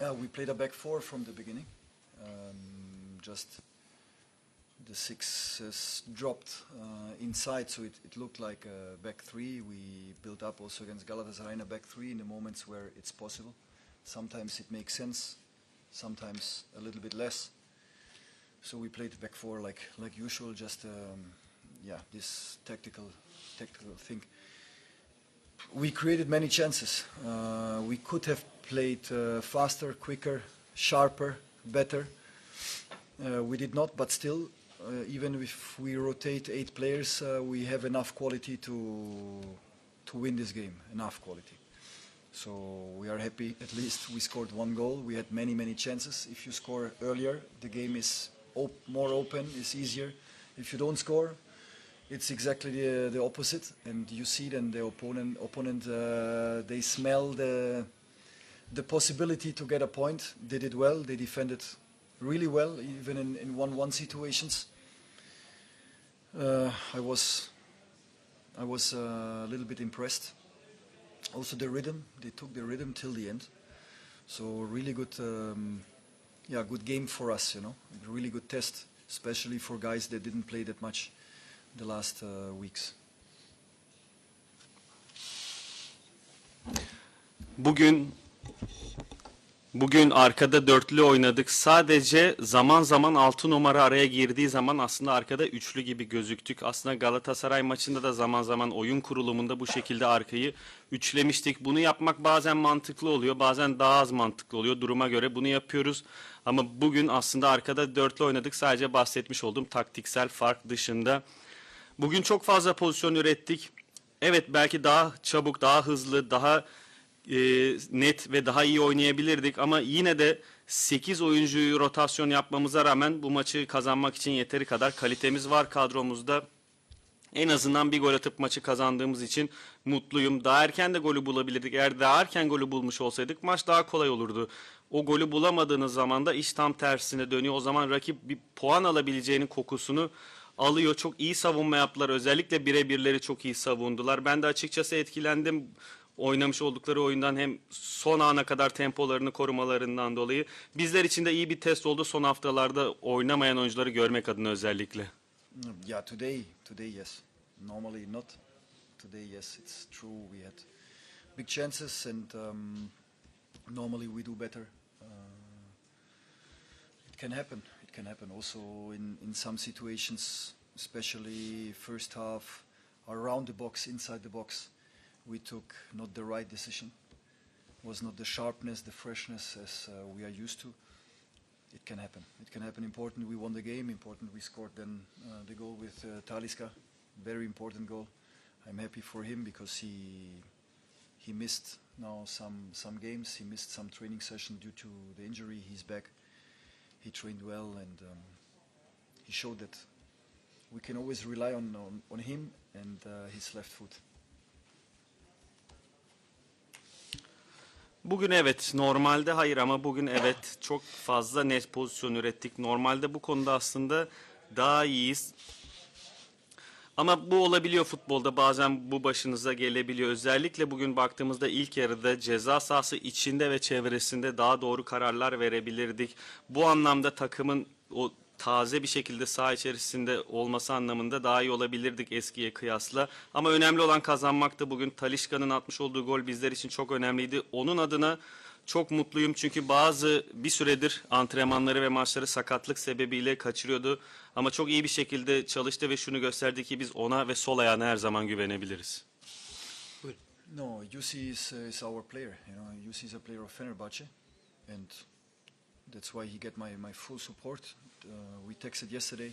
Yeah, we played a back four from the beginning. Um, just the sixes dropped uh, inside, so it, it looked like a back three. We built up also against Galatasaray a back three in the moments where it's possible. Sometimes it makes sense, sometimes a little bit less. So we played back four like like usual. Just um, yeah, this tactical tactical thing. We created many chances. Uh, we could have played uh, faster, quicker, sharper, better. Uh, we did not, but still, uh, even if we rotate eight players, uh, we have enough quality to to win this game. Enough quality. So we are happy. At least we scored one goal. We had many, many chances. If you score earlier, the game is op- more open. It's easier. If you don't score, it's exactly the, the opposite. And you see then the opponent. Opponent uh, they smell the the possibility to get a point. They did well. They defended really well, even in, in one-one situations. Uh, I was I was uh, a little bit impressed. Also the rhythm, they took the rhythm till the end. So really good, um, yeah, good game for us. You know, really good test, especially for guys that didn't play that much the last uh, weeks. Bugün bugün arkada dörtlü oynadık. Sadece zaman zaman altı numara araya girdiği zaman aslında arkada üçlü gibi gözüktük. Aslında Galatasaray maçında da zaman zaman oyun kurulumunda bu şekilde arkayı üçlemiştik. Bunu yapmak bazen mantıklı oluyor, bazen daha az mantıklı oluyor. Duruma göre bunu yapıyoruz. Ama bugün aslında arkada dörtlü oynadık. Sadece bahsetmiş olduğum taktiksel fark dışında. Bugün çok fazla pozisyon ürettik. Evet belki daha çabuk, daha hızlı, daha e, net ve daha iyi oynayabilirdik ama yine de 8 oyuncuyu rotasyon yapmamıza rağmen bu maçı kazanmak için yeteri kadar kalitemiz var kadromuzda. En azından bir gol atıp maçı kazandığımız için mutluyum. Daha erken de golü bulabilirdik. Eğer daha erken golü bulmuş olsaydık maç daha kolay olurdu. O golü bulamadığınız zaman da iş tam tersine dönüyor. O zaman rakip bir puan alabileceğinin kokusunu alıyor. Çok iyi savunma yaptılar. Özellikle birebirleri çok iyi savundular. Ben de açıkçası etkilendim oynamış oldukları oyundan hem son ana kadar tempolarını korumalarından dolayı. Bizler için de iyi bir test oldu son haftalarda oynamayan oyuncuları görmek adına özellikle. Yeah, today, today yes. Normally not. Today yes, it's true. We had big chances, and um, normally we do better. Uh, it can happen. Can happen also in in some situations, especially first half, around the box, inside the box. We took not the right decision. Was not the sharpness, the freshness as uh, we are used to it can happen. It can happen. Important we won the game. Important we scored then uh, the goal with uh, Taliska. Very important goal. I'm happy for him because he he missed now some some games. He missed some training session due to the injury. He's back. He trained well and um, he showed that we can always rely on on, on him and uh, his left foot. Bugün evet normalde hayır ama bugün evet çok fazla net pozisyon ürettik. Normalde bu konuda aslında daha iyiyiz. Ama bu olabiliyor futbolda bazen bu başınıza gelebiliyor. Özellikle bugün baktığımızda ilk yarıda ceza sahası içinde ve çevresinde daha doğru kararlar verebilirdik. Bu anlamda takımın o taze bir şekilde saha içerisinde olması anlamında daha iyi olabilirdik eskiye kıyasla. Ama önemli olan kazanmaktı. Bugün Talişka'nın atmış olduğu gol bizler için çok önemliydi. Onun adına çok mutluyum çünkü bazı bir süredir antrenmanları ve maçları sakatlık sebebiyle kaçırıyordu. Ama çok iyi bir şekilde çalıştı ve şunu gösterdi ki biz ona ve sol ayağına her zaman güvenebiliriz. No, Yussi is, uh, is our player. You know, Yussi is a player of Fenerbahce, and that's why he get my, my full support. Uh, we texted yesterday.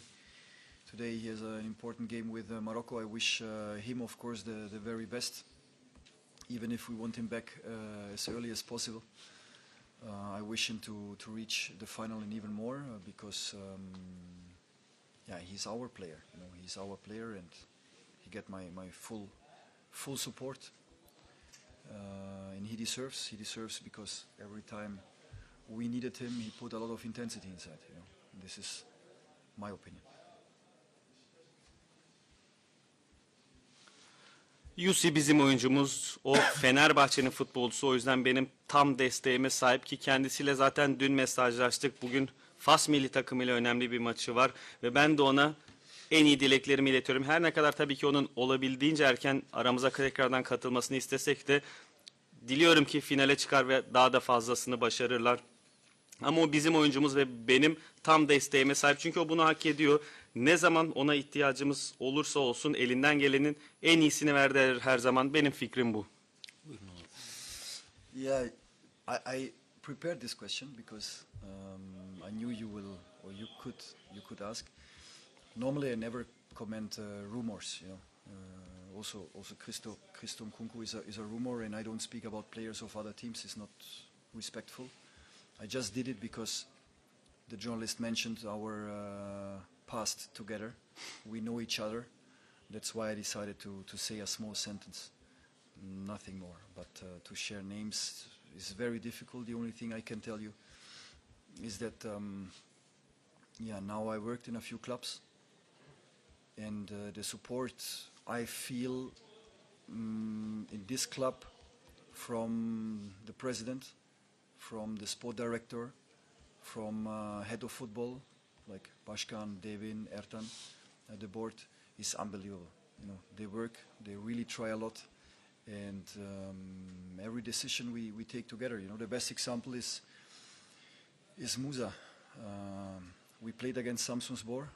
Today he has an important game with uh, Morocco. I wish uh, him, of course, the, the very best. Even if we want him back uh, as early as possible, uh, I wish him to, to reach the final and even more uh, because, um, yeah, he's our player. You know, he's our player, and he get my, my full full support uh, and he deserves. He deserves because every time we needed him, he put a lot of intensity inside. You know, this is my opinion. Yusi bizim oyuncumuz. O Fenerbahçe'nin futbolcusu. O yüzden benim tam desteğime sahip ki kendisiyle zaten dün mesajlaştık. Bugün Fas milli takımıyla önemli bir maçı var ve ben de ona en iyi dileklerimi iletiyorum. Her ne kadar tabii ki onun olabildiğince erken aramıza tekrardan katılmasını istesek de diliyorum ki finale çıkar ve daha da fazlasını başarırlar. Ama o bizim oyuncumuz ve benim tam desteğime sahip. Çünkü o bunu hak ediyor. Ne zaman ona ihtiyacımız olursa olsun elinden gelenin en iyisini verdi her zaman. Benim fikrim bu. Yeah, I, I prepared this question because um, I knew you will or you could you could ask. Normally, I never comment uh, rumors. You know, uh, also also Christo Christo Nkunku is a is a rumor, and I don't speak about players of other teams. It's not respectful. I just did it because the journalist mentioned our uh, past together. We know each other. That's why I decided to, to say a small sentence, nothing more. But uh, to share names is very difficult. The only thing I can tell you is that, um, yeah, now I worked in a few clubs, and uh, the support I feel mm, in this club from the president, from the sport director, from uh, head of football like Bashkan, Devin, Ertan, uh, the board is unbelievable. You know, they work, they really try a lot, and um, every decision we, we take together. You know, the best example is is Musa. Um, we played against Samsunspor.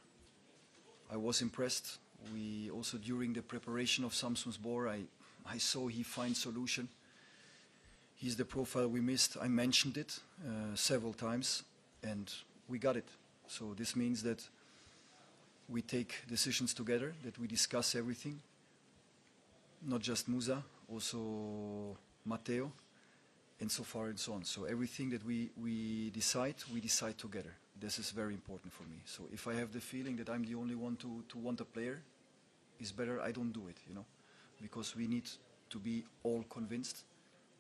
I was impressed. We also during the preparation of Samsunspor, I I saw he finds solution. He's the profile we missed. I mentioned it uh, several times, and we got it. So this means that we take decisions together, that we discuss everything, not just Musa, also Matteo, and so far and so on. So everything that we, we decide, we decide together. This is very important for me. So if I have the feeling that I'm the only one to, to want a player, it's better I don't do it, you know, because we need to be all convinced.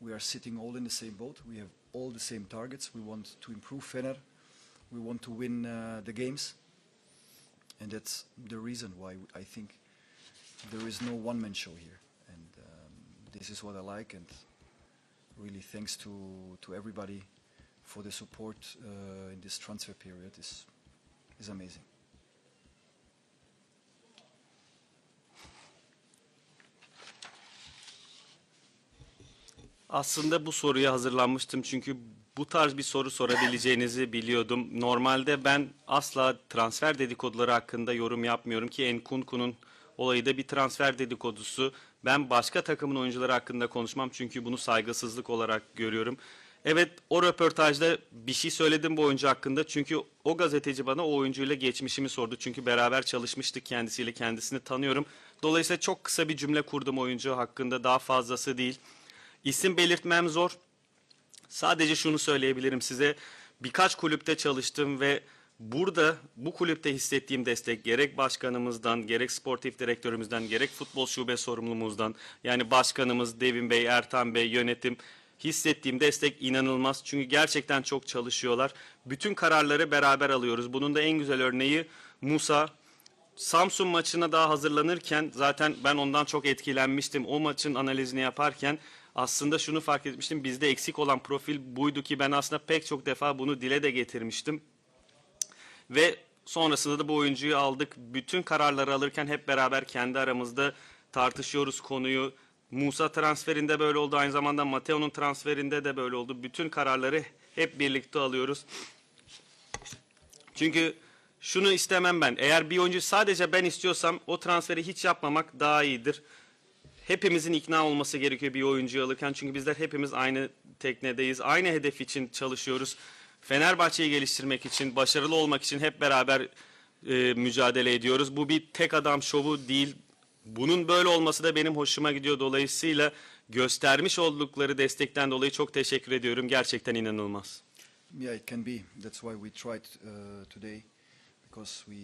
We are sitting all in the same boat. We have all the same targets. We want to improve Fener. We want to win uh, the games. And that's the reason why I think there is no one-man show here. And um, this is what I like. And really thanks to, to everybody for the support uh, in this transfer period is, is amazing. Aslında bu soruya hazırlanmıştım çünkü bu tarz bir soru sorabileceğinizi biliyordum. Normalde ben asla transfer dedikoduları hakkında yorum yapmıyorum ki Enkunku'nun olayı da bir transfer dedikodusu. Ben başka takımın oyuncuları hakkında konuşmam çünkü bunu saygısızlık olarak görüyorum. Evet o röportajda bir şey söyledim bu oyuncu hakkında çünkü o gazeteci bana o oyuncuyla geçmişimi sordu. Çünkü beraber çalışmıştık kendisiyle kendisini tanıyorum. Dolayısıyla çok kısa bir cümle kurdum oyuncu hakkında daha fazlası değil. İsim belirtmem zor. Sadece şunu söyleyebilirim size. Birkaç kulüpte çalıştım ve burada bu kulüpte hissettiğim destek gerek başkanımızdan, gerek sportif direktörümüzden, gerek futbol şube sorumlumuzdan yani başkanımız Devin Bey, Ertan Bey, yönetim hissettiğim destek inanılmaz. Çünkü gerçekten çok çalışıyorlar. Bütün kararları beraber alıyoruz. Bunun da en güzel örneği Musa. Samsun maçına daha hazırlanırken zaten ben ondan çok etkilenmiştim. O maçın analizini yaparken aslında şunu fark etmiştim. Bizde eksik olan profil buydu ki ben aslında pek çok defa bunu dile de getirmiştim. Ve sonrasında da bu oyuncuyu aldık. Bütün kararları alırken hep beraber kendi aramızda tartışıyoruz konuyu. Musa transferinde böyle oldu. Aynı zamanda Mateo'nun transferinde de böyle oldu. Bütün kararları hep birlikte alıyoruz. Çünkü şunu istemem ben. Eğer bir oyuncu sadece ben istiyorsam o transferi hiç yapmamak daha iyidir. Hepimizin ikna olması gerekiyor bir oyuncuyu alırken. Çünkü bizler hepimiz aynı teknedeyiz. Aynı hedef için çalışıyoruz. Fenerbahçe'yi geliştirmek için, başarılı olmak için hep beraber e, mücadele ediyoruz. Bu bir tek adam şovu değil. Bunun böyle olması da benim hoşuma gidiyor. Dolayısıyla göstermiş oldukları destekten dolayı çok teşekkür ediyorum. Gerçekten inanılmaz. Yeah, it can be. That's why we tried uh, today, because we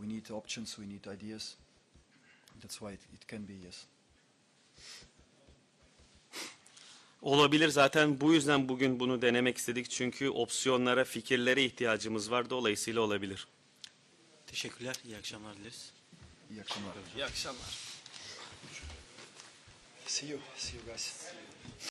we need options, we need ideas. That's why it, it can be yes. Olabilir zaten bu yüzden bugün bunu denemek istedik. Çünkü opsiyonlara, fikirlere ihtiyacımız var. Dolayısıyla olabilir. Teşekkürler. İyi akşamlar dileriz. İyi akşamlar. İyi akşamlar. See you. See you guys.